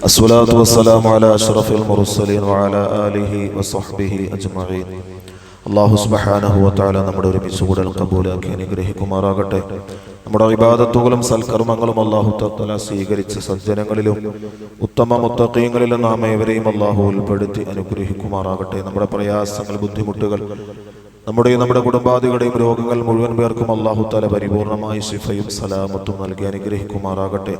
الصلاة والسلام على أشرف المرسلين وعلى آله وصحبه أجمعين അള്ളാഹു സുബഹാനഹു വതആല നമ്മുടെ ഒരുമിച്ച് കൂടൽ കബൂലാക്കി അനുഗ്രഹിക്കുമാറാകട്ടെ നമ്മുടെ ഇബാദത്തുകളും സൽക്കർമ്മങ്ങളും അള്ളാഹു തആല സ്വീകരിച്ച സജ്ജനങ്ങളിലും ഉത്തമ മുത്തഖീങ്ങളിലും നാം ഏവരെയും അള്ളാഹു ഉൾപ്പെടുത്തി അനുഗ്രഹിക്കുമാറാകട്ടെ നമ്മുടെ പ്രയാസങ്ങൾ ബുദ്ധിമുട്ടുകൾ നമ്മുടെ നമ്മുടെ കുടുംബാദികളുടെയും രോഗങ്ങൾ മുഴുവൻ പേർക്കും അള്ളാഹു താല പരിപൂർണമായി ശിഫയും സലാമത്തും നൽകി അനുഗ്രഹിക്കുമാറാകട്ടെ.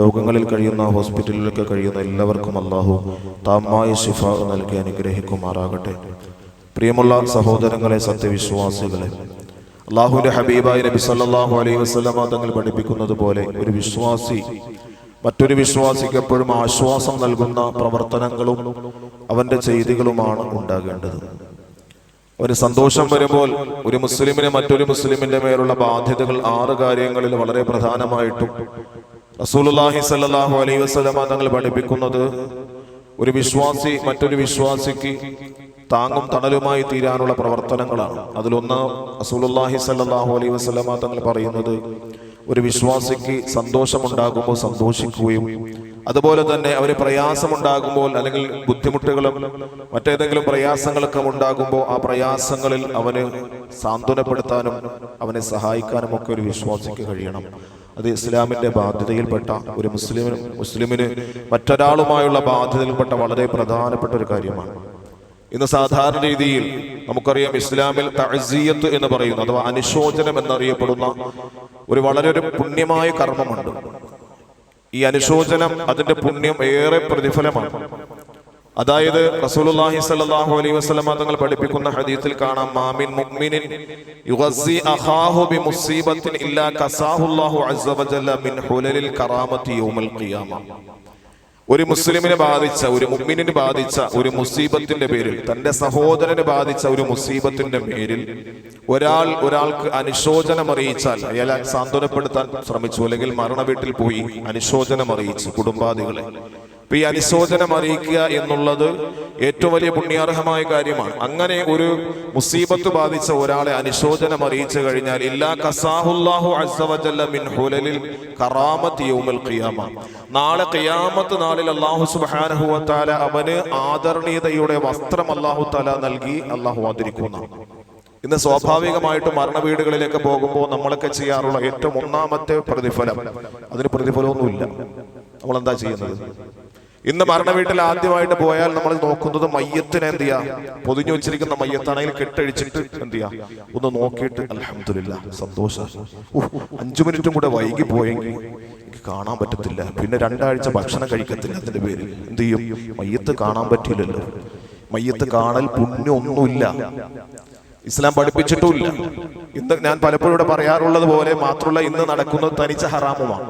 രോഗങ്ങളിൽ കഴിയുന്ന ഹോസ്പിറ്റലിലൊക്കെ കഴിയുന്ന എല്ലാവർക്കും അള്ളാഹു താമായ ശിഫ നൽകി അനുഗ്രഹിക്കുമാറാകട്ടെ. പ്രിയമുള്ള സഹോദരങ്ങളെ സത്യവിശ്വാസികളെ അള്ളാഹുവിന്റെ ഹബീബായ നബി സല്ലാഹു അലൈഹി വസല്ലമ തങ്ങൾ പഠിപ്പിക്കുന്നത് പോലെ ഒരു വിശ്വാസി മറ്റൊരു വിശ്വാസിക്ക് എപ്പോഴും ആശ്വാസം നൽകുന്ന പ്രവർത്തനങ്ങളും അവന്റെ ചെയ്തികളുമാണ് ഉണ്ടാകേണ്ടത്. ഒരു സന്തോഷം വരുമ്പോൾ ഒരു മുസ്ലിമിന് മറ്റൊരു മുസ്ലിമിന്റെ മേലുള്ള ബാധ്യതകൾ ആറ് കാര്യങ്ങളിൽ വളരെ പ്രധാനമായിട്ടും. റസൂലുള്ളാഹി സ്വല്ലല്ലാഹു അലൈഹി വസല്ലമ തങ്ങൾ പഠിപ്പിക്കുന്നത് ഒരു വിശ്വാസി മറ്റൊരു വിശ്വാസിക്ക് താങ്ങും തണലുമായി തീരാനുള്ള പ്രവർത്തനങ്ങളാണ്. അതിലൊന്ന് റസൂലുള്ളാഹി സ്വല്ലല്ലാഹു അലൈഹി വസല്ലമ തങ്ങൾ പറയുന്നത് ഒരു വിശ്വാസിക്ക് സന്തോഷമുണ്ടാകുമ്പോൾ സന്തോഷിക്കുകയും അതുപോലെ തന്നെ അവന് പ്രയാസമുണ്ടാകുമ്പോൾ അല്ലെങ്കിൽ ബുദ്ധിമുട്ടുകളും മറ്റേതെങ്കിലും പ്രയാസങ്ങളൊക്കെ ഉണ്ടാകുമ്പോൾ ആ പ്രയാസങ്ങളിൽ അവന് സാന്ത്വനപ്പെടുത്താനും അവനെ സഹായിക്കാനും ഒക്കെ ഒരു വിശ്വാസിക്ക് കഴിയണം. അത് ഇസ്ലാമിന്റെ ബാധ്യതയിൽപ്പെട്ട ഒരു മുസ്ലിമിന് മുസ്ലിമിന് മറ്റൊരാളുമായുള്ള ബാധ്യതയിൽപ്പെട്ട വളരെ പ്രധാനപ്പെട്ട ഒരു കാര്യമാണ്. ഇന്ന് സാധാരണ രീതിയിൽ നമുക്കറിയാം ഇസ്ലാമിൽ തഴ്സീയത്ത് എന്ന് പറയുന്നു അഥവാ അനുശോചനം എന്നറിയപ്പെടുന്ന ഒരു വളരെ ഒരു പുണ്യമായ കർമ്മമുണ്ട്. ഈ അനുശോചനം അതിന്റെ പുണ്യം ഏറെ പ്രതിഫലമാണ്. അതായത് റസൂലുള്ളാഹി സ്വല്ലല്ലാഹു അലൈഹി വസല്ലമ തങ്ങൾ പഠിപ്പിക്കുന്ന ഹദീസിൽ കാണാം മാമിൻ മുഅ്മിനിൻ യുഗസ്സി അഖാഹു ബി മുസീബത്തിൻ ഇല്ലാ കസാഹുല്ലാഹു അസ്സ വജല്ല മിൻ ഹുലലിൽ കറാമത്തി യൗമൽ ഖിയാമ. ഒരു മുസ്ലിമിനെ ബാധിച്ച ഒരു മുമ്മിനെ ബാധിച്ച ഒരു മുസീബത്തിന്റെ പേരിൽ തന്റെ സഹോദരനെ ബാധിച്ച ഒരു മുസീബത്തിന്റെ പേരിൽ ഒരാൾ ഒരാൾക്ക് അനുശോചനം അറിയിച്ചാൽ അയാളെ സാന്ത്വനപ്പെടുത്താൻ ശ്രമിച്ചു അല്ലെങ്കിൽ മരണ വീട്ടിൽ പോയി അനുശോചനം അറിയിച്ചു കുടുംബാദികളെ. അപ്പൊ ഈ അനുശോചനം അറിയിക്കുക എന്നുള്ളത് ഏറ്റവും വലിയ പുണ്യാർഹമായ കാര്യമാണ്. അങ്ങനെ ഒരു മുസീബത്ത് ബാധിച്ച ഒരാളെ അനുശോചനം അറിയിച്ചു കഴിഞ്ഞാൽ ഇല്ലാ കസാഹുല്ലാഹു അസ്സവജല്ല മിൻ ഹുലലിൽ കറാമത്ത് യൗമൽ ഖിയാമ. നാളെ ഖിയാമത്ത് നാളിൽ അള്ളാഹു തആല അവന് ആദരണീയതയുടെ വസ്ത്രം അള്ളാഹു തആല നൽകി അള്ളാഹു ആദരിക്കുന്നു. ഇന്ന് സ്വാഭാവികമായിട്ടും മരണ വീടുകളിലേക്ക് പോകുമ്പോൾ നമ്മളൊക്കെ ചെയ്യാറുള്ള ഏറ്റവും ഒന്നാമത്തെ പ്രതിഫലം. അതിന് പ്രതിഫലമൊന്നുമില്ല. നമ്മൾ എന്താ ചെയ്യുന്നത്? ഇന്ന് മരണ വീട്ടിൽ ആദ്യമായിട്ട് പോയാൽ നമ്മൾ നോക്കുന്നത് മയ്യത്തിനെ എന്ത് ചെയ്യാ? പൊതിഞ്ഞു വെച്ചിരിക്കുന്ന മയ്യത്താണെങ്കിൽ കെട്ടഴിച്ചിട്ട് എന്ത് ചെയ്യാ? ഒന്ന് നോക്കിയിട്ട് അലഹമില്ല സന്തോഷം. അഞ്ചു മിനിറ്റും കൂടെ വൈകി പോയെങ്കിൽ എനിക്ക് കാണാൻ പറ്റത്തില്ല. പിന്നെ രണ്ടാഴ്ച ഭക്ഷണം കഴിക്കത്തില്ല അതിന്റെ പേര് എന്ത് ചെയ്യും? മയ്യത്ത് കാണാൻ പറ്റില്ലല്ലോ മയ്യത്ത് കാണൽ പുണ്യൊന്നുമില്ല. ഇസ്ലാം പഠിപ്പിച്ചിട്ടുമില്ല ഇന്ന് ഞാൻ പലപ്പോഴും ഇവിടെ പറയാറുള്ളത് പോലെ മാത്രമല്ല ഇന്ന് നടക്കുന്നത് തനിച്ച ഹറാമുമാണ്.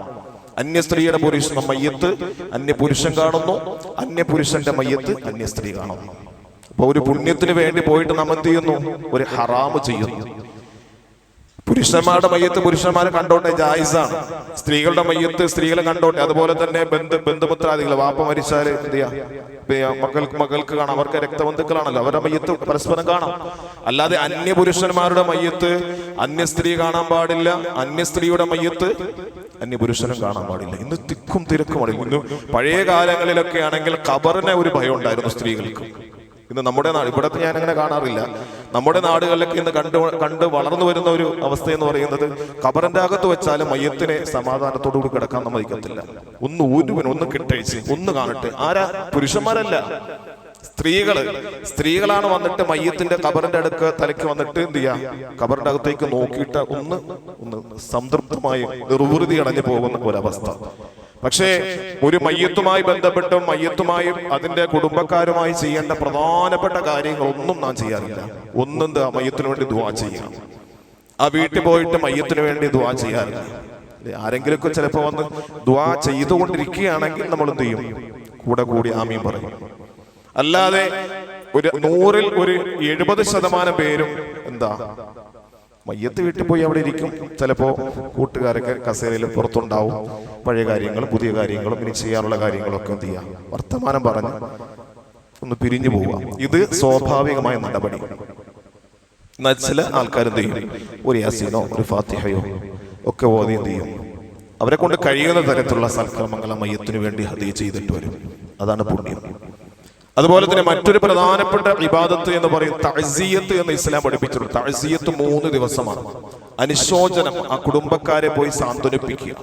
അന്യ സ്ത്രീയുടെ പുരുഷൻ മയ്യത്ത് അന്യ പുരുഷൻ കാണുന്നു അന്യ പുരുഷന്റെ മയ്യത്ത് അന്യ സ്ത്രീ കാണുന്നു. അപ്പൊ ഒരു പുണ്യത്തിന് വേണ്ടി പോയിട്ട് നമ്മൾ ചെയ്യുന്നു ഒരു ഹറാമ് ചെയ്യുന്നു. പുരുഷന്മാരുടെ മയ്യത്ത് പുരുഷന്മാരെ കണ്ടോട്ടെ ജായിസാണ്. സ്ത്രീകളുടെ മയ്യത്ത് സ്ത്രീകളെ കണ്ടോട്ടെ. അതുപോലെ തന്നെ ബന്ധു ബന്ധുപുത്രാദികൾ വാപ്പ മരിച്ചാൽ എന്ത് ചെയ്യാം? മക്കൾക്ക് മകൾക്ക് കാണാം. അവർക്ക് രക്തബന്ധുക്കളാണല്ലോ. അവരുടെ മയ്യത്ത് പരസ്പരം കാണാം. അല്ലാതെ അന്യ പുരുഷന്മാരുടെ മയ്യത്ത് അന്യ സ്ത്രീ കാണാൻ പാടില്ല. അന്യ സ്ത്രീയുടെ മയ്യത്ത് അന്യ പുരുഷനും കാണാൻ പാടില്ല. ഇന്ന് തിക്കും തിരക്കുമാണ് ഇന്ന് പഴയ കാലങ്ങളിലൊക്കെ ആണെങ്കിൽ ഖബറിനെ ഒരു ഭയം ഉണ്ടായിരുന്നു സ്ത്രീകൾക്ക്. ഇന്ന് നമ്മുടെ നാട് ഇവിടത്തെ ഞാൻ അങ്ങനെ കാണാറില്ല. നമ്മുടെ നാടുകളിലൊക്കെ ഇന്ന് കണ്ടു കണ്ട് വളർന്നു വരുന്ന ഒരു അവസ്ഥ എന്ന് പറയുന്നത് കബറിന്റെ അകത്ത് വെച്ചാലും മയ്യത്തിനെ സമാധാനത്തോടു കൂടി കിടക്കാൻ സമ്മതിക്കത്തില്ല. ഒന്ന് ഊരുവിന് ഒന്ന് കിട്ടഴിച്ച് ഒന്ന് കാണട്ടെ. ആരാ? പുരുഷന്മാരല്ല. സ്ത്രീകൾ സ്ത്രീകളാണ് വന്നിട്ട് മയ്യത്തിന്റെ കബറിന്റെ അടുക്ക് തലയ്ക്ക് വന്നിട്ട് എന്ത് ചെയ്യാ? കബറിന്റെ അകത്തേക്ക് നോക്കിയിട്ട് ഒന്ന് ഒന്ന് സംതൃപ്തമായി നിർവൃതി അടഞ്ഞു പോകുന്ന ഒരവസ്ഥ. പക്ഷേ ഒരു മയ്യത്തുമായി ബന്ധപ്പെട്ടും മയ്യത്തുമായും അതിന്റെ കുടുംബക്കാരുമായി ചെയ്യേണ്ട പ്രധാനപ്പെട്ട കാര്യങ്ങൾ ഒന്നും നാം ചെയ്യാറില്ല. ഒന്നും മയ്യത്തിനു വേണ്ടി ദുവാ ചെയ്യാം. ആ വീട്ടിൽ പോയിട്ട് മയ്യത്തിനു വേണ്ടി ദുവാ ചെയ്യാറില്ല? ആരെങ്കിലുമൊക്കെ ചിലപ്പോൾ വന്ന് ദുവാ ചെയ്തുകൊണ്ടിരിക്കുകയാണെങ്കിൽ നമ്മൾ എന്ത് ചെയ്യും? കൂടെ കൂടി ആമീൻ പറയും. അല്ലാതെ ഒരു നൂറിൽ ഒരു എഴുപത് ശതമാനം പേരും എന്താ? മയ്യത്ത് വീട്ടിൽ പോയി അവിടെ ഇരിക്കും. ചിലപ്പോ കൂട്ടുകാരൊക്കെ കസേരയിൽ പുറത്തുണ്ടാവും. പഴയ കാര്യങ്ങളും പുതിയ കാര്യങ്ങളും ഇനി ചെയ്യാനുള്ള കാര്യങ്ങളൊക്കെ എന്ത് ചെയ്യാം? വർത്തമാനം പറഞ്ഞ് ഒന്ന് പിരിഞ്ഞു പോവുക. ഇത് സ്വാഭാവികമായ നടപടി. എന്നാൽ ചില ആൾക്കാർ എന്ത് ചെയ്യും? ഒരു യാസീനോ ഒരു ഫാത്തിഹയോ ഒക്കെ ഓതി എന്ത് ചെയ്യും? അവരെ കൊണ്ട് കഴിയുന്ന തരത്തിലുള്ള സൽക്രമങ്ങൾ മയ്യത്തിന് വേണ്ടി ഹതി ചെയ്തിട്ട് വരും. അതാണ് പുണ്യം. അതുപോലെ തന്നെ മറ്റൊരു പ്രധാനപ്പെട്ട വിവാദത്ത് എന്ന് പറയും തഴസീയത്ത് എന്ന് ഇസ്ലാം പഠിപ്പിച്ചിട്ടുണ്ട്. തഴസീയത്ത് മൂന്ന് ദിവസമാണ്. അനുശോചനം ആ കുടുംബക്കാരെ പോയി സാന്ത്വനിപ്പിക്കുക.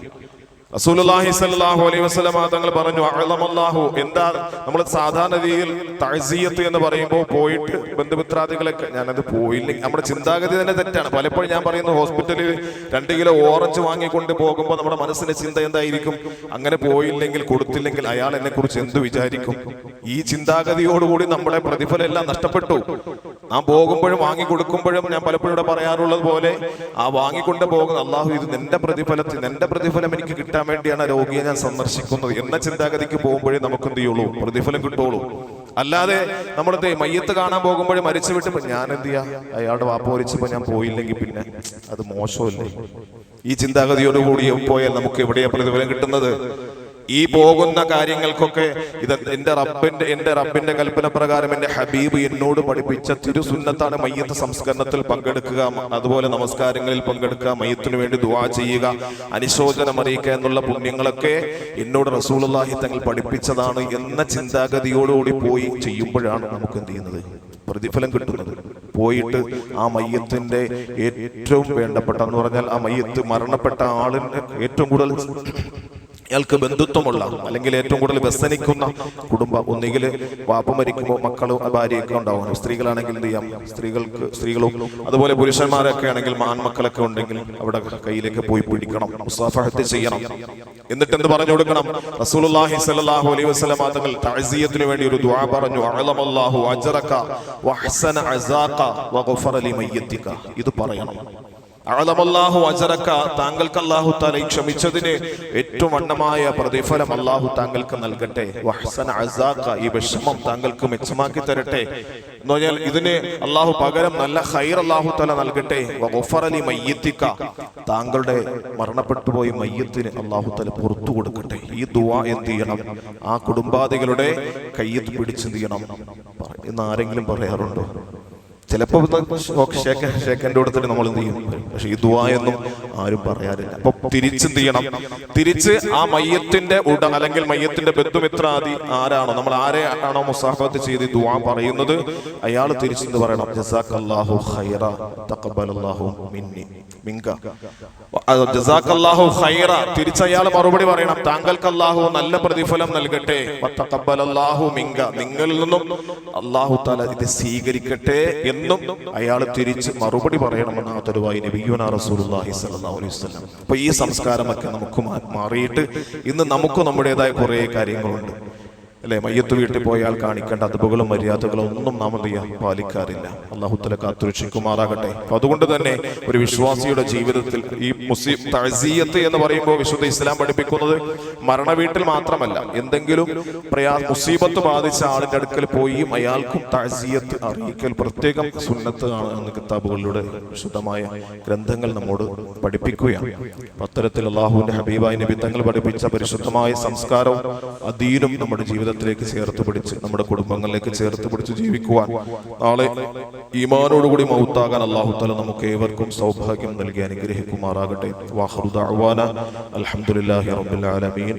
റസൂലുള്ളാഹി സ്വല്ലല്ലാഹു അലൈഹി വസല്ലമ തങ്ങൾ പറഞ്ഞു അഅലമല്ലാഹു. എന്താ? നമ്മൾ സാധാരണ രീതിയിൽ തഴ്സീയത്ത് എന്ന് പറയുമ്പോൾ പോയിട്ട് ബന്ധുമിത്രാദികളൊക്കെ ഞാനത് പോയില്ലെങ്കിൽ നമ്മുടെ ചിന്താഗതി തന്നെ തെറ്റാണ്. പലപ്പോഴും ഞാൻ പറയുന്നു ഹോസ്പിറ്റലിൽ രണ്ട് കിലോ ഓറഞ്ച് വാങ്ങിക്കൊണ്ട് പോകുമ്പോൾ നമ്മുടെ മനസ്സിന്റെ ചിന്ത എന്തായിരിക്കും? അങ്ങനെ പോയില്ലെങ്കിൽ കൊടുത്തില്ലെങ്കിൽ അയാൾ എന്നെ കുറിച്ച് എന്ത് വിചാരിക്കും? ഈ ചിന്താഗതിയോടുകൂടി നമ്മുടെ പ്രതിഫലം എല്ലാം നഷ്ടപ്പെട്ടു. നാം പോകുമ്പോഴും വാങ്ങി കൊടുക്കുമ്പോഴും ഞാൻ പലപ്പോഴും ഇവിടെ പറയാറുള്ളത് പോലെ ആ വാങ്ങിക്കൊണ്ട് പോകുന്ന അള്ളാഹു ഇത് നിന്റെ പ്രതിഫലത്തിൽ നിന്റെ പ്രതിഫലം എനിക്ക് കിട്ടാൻ വേണ്ടിയാണ് രോഗിയെ ഞാൻ സന്ദർശിക്കുന്നത് എന്ന ചിന്താഗതിക്ക് പോകുമ്പോഴേ നമുക്ക് എന്ത് ചെയ്യുള്ളൂ പ്രതിഫലം കിട്ടുള്ളൂ. അല്ലാതെ നമ്മളത് മയ്യത്ത് കാണാൻ പോകുമ്പോഴും മരിച്ചു വിട്ടപ്പോൾ ഞാൻ എന്ത് ചെയ്യാ അയാളുടെ വാപ്പ മരിച്ചപ്പോ ഞാൻ പോയില്ലെങ്കിൽ പിന്നെ അത് മോശമല്ലേ? ഈ ചിന്താഗതിയോടുകൂടി പോയാൽ നമുക്ക് എവിടെയാ പ്രതിഫലം കിട്ടുന്നത്? ഈ പോകുന്ന കാര്യങ്ങൾക്കൊക്കെ ഇത് എന്റെ റബ്ബിന്റെ എന്റെ റബ്ബിന്റെ കൽപ്പന പ്രകാരം എന്റെ ഹബീബ് എന്നോട് പഠിപ്പിച്ച തിരുസുന്നത്താണ് മയ്യത്ത് സംസ്കരണത്തിൽ പങ്കെടുക്കുക. അതുപോലെ നമസ്കാരങ്ങളിൽ പങ്കെടുക്കുക മയ്യത്തിനു വേണ്ടി ദുവാ ചെയ്യുക അനുശോചനം അറിയിക്കുക എന്നുള്ള പുണ്യങ്ങളൊക്കെ എന്നോട് റസൂലുള്ളാഹി തങ്ങൾ പഠിപ്പിച്ചതാണ് എന്ന ചിന്താഗതിയോടുകൂടി പോയി ചെയ്യുമ്പോഴാണ് നമുക്ക് എന്ത് ചെയ്യുന്നത്? പ്രതിഫലം കിട്ടുന്നത്. പോയിട്ട് ആ മയ്യത്തിന്റെ ഏറ്റവും വേണ്ടപ്പെട്ട എന്ന് പറഞ്ഞാൽ ആ മയ്യത്ത് മരണപ്പെട്ട ആളിന് ഏറ്റവും കൂടുതൽ അയാൾക്ക് ബന്ധുത്വമുള്ള അല്ലെങ്കിൽ ഏറ്റവും കൂടുതൽ വ്യസനിക്കുന്ന കുടുംബം. ഒന്നുകിൽ വാപ്പ മരിക്കുമ്പോൾ മക്കളും ഭാര്യയൊക്കെ ഉണ്ടാവും. സ്ത്രീകളാണെങ്കിൽ എന്ത് ചെയ്യാം? സ്ത്രീകൾക്ക് സ്ത്രീകളും അതുപോലെ പുരുഷന്മാരൊക്കെ ആണെങ്കിൽ ആൺമക്കളൊക്കെ ഉണ്ടെങ്കിൽ അവിടെ കയ്യിലേക്ക് പോയി പിടിക്കണം. മുസാഫഹത്ത് ചെയ്യണം. എന്നിട്ട് എന്ത് പറഞ്ഞു കൊടുക്കണം? റസൂലുള്ളാഹി സ്വല്ലല്ലാഹു അലൈഹി വസല്ലം തങ്ങൾ തഅസിയത്തിന് വേണ്ടി ഒരു ദുആ പറഞ്ഞു. അഅലമല്ലാഹു അജ്റക വഹ്സന അസാഖ വഗഫറ ലിമയ്യതിക ഇത് പറയണം. അഅലമല്ലാഹു അജറക്ക താങ്കൾക്ക് അള്ളാഹു തആല ക്ഷമിച്ചതിന് ഏറ്റവും വണ്ണമായ പ്രതിഫലം അള്ളാഹു താങ്കൾക്ക് നൽകട്ടെ. ഈ വിഷമം താങ്കൾക്ക് മെച്ചമാക്കി തരട്ടെ. എന്ന് പറഞ്ഞാൽ ഇതിന് അള്ളാഹു പകരം നല്ല ഹൈർ അള്ളാഹു തആല നൽകട്ടെ. വഗഫറ മയ്യത്തിക്ക താങ്കളുടെ മരണപ്പെട്ടു പോയി മയ്യത്തിന് അള്ളാഹു തആല പുറത്തു കൊടുക്കട്ടെ. ഈ ദുവ എന്ത് ചെയ്യണം? ആ കുടുംബാദികളുടെ കയ്യിൽ പിടിച്ചെന്ത് ചെയ്യണം? എന്ന് ആരെങ്കിലും പറയാറുണ്ടോ? ചിലപ്പോൾ ഷേക്കന്റെ തന്നെ നമ്മൾ എന്ത് ചെയ്യും? പക്ഷെ ഈ ദുവായൊന്നും ആരും പറയാറില്ല. അപ്പൊ തിരിച്ചെന്ത് ചെയ്യണം? തിരിച്ച് ആ മയ്യത്തിന്റെ ഉട അല്ലെങ്കിൽ മയ്യത്തിന്റെ ബന്ധുമിത്രാദി ആരാണോ? നമ്മൾ ആരെ ആണോ മുസാഫത്ത് ചെയ്ത് ദുവാ പറയുന്നത്? അയാൾ തിരിച്ചെന്ത് പറയണം? ജസാഖല്ലാഹു ഖൈറ മിങ്ക. ഖൈറ. തിരിച്ച് അയാൾ മറുപടി പറയണം. താങ്കൾക്ക് അല്ലാഹു നല്ല പ്രതിഫലം നൽകട്ടെ. മിങ്ക. നിങ്ങളിൽ നിന്നും അല്ലാഹു തആല ഇത് സ്വീകരിക്കട്ടെ എന്നും അയാൾ തിരിച്ച് മറുപടി പറയണമെന്ന് ആ തരുവായി നബിയുന റസൂലുള്ളാഹി അലൈഹി വസല്ലം. ഈ സംസ്കാരമൊക്കെ നമുക്ക് മാറിയിട്ട് ഇന്ന് നമുക്ക് നമ്മുടേതായ കുറേ കാര്യങ്ങളുണ്ട്. അല്ലെ? മയ്യത്ത് വീട്ടിൽ പോയാൽ കാണിക്കേണ്ട അതുപകളും മര്യാദകളും ഒന്നും നാം എന്ത് ചെയ്യാൻ പാലിക്കാറില്ല. അള്ളാഹുത്തല കാത്തുരക്ഷിക്കുമാറാകട്ടെ. അപ്പൊ അതുകൊണ്ട് തന്നെ ഒരു വിശ്വാസിയുടെ ജീവിതത്തിൽ ഈ മുസ്ലിം തഴസീയത്ത് എന്ന് പറയുമ്പോൾ വിശുദ്ധ ഇസ്ലാം പഠിപ്പിക്കുന്നത് മരണ വീട്ടിൽ മാത്രമല്ല. എന്തെങ്കിലും പ്രയാ മുസീബത്ത് ബാധിച്ച ആളിന്റെ അടുക്കൽ പോയി അയാൾക്കും തഴസീയത്ത് അറിയിക്കൽ പ്രത്യേകം സുന്നത്ത് ആണ് കിതാബുകളിലൂടെ വിശുദ്ധമായ ഗ്രന്ഥങ്ങൾ നമ്മോട് പഠിപ്പിക്കുകയാണ്. അത്തരത്തിൽ അള്ളാഹുവിന്റെ ഹബീബായ നബി തങ്ങൾ പഠിപ്പിച്ച പരിശുദ്ധമായ സംസ്കാരവും അതീനും നമ്മുടെ ജീവിതത്തിലേക്ക് ചേർത്ത് പിടിച്ച് നമ്മുടെ കുടുംബങ്ങളിലേക്ക് ചേർത്ത് പിടിച്ച് ജീവിക്കുവാൻ നാളെ ഈമാനോടുകൂടി മൗത്താകാൻ അള്ളാഹു തല നമുക്ക് ഏവർക്കും സൗഭാഗ്യം നൽകി അനുഗ്രഹിക്കുമാറാകട്ടെ. വാഹറുദാന അലഹമുല്ലാഹി റബ്ബുൽ ആലമീൻ.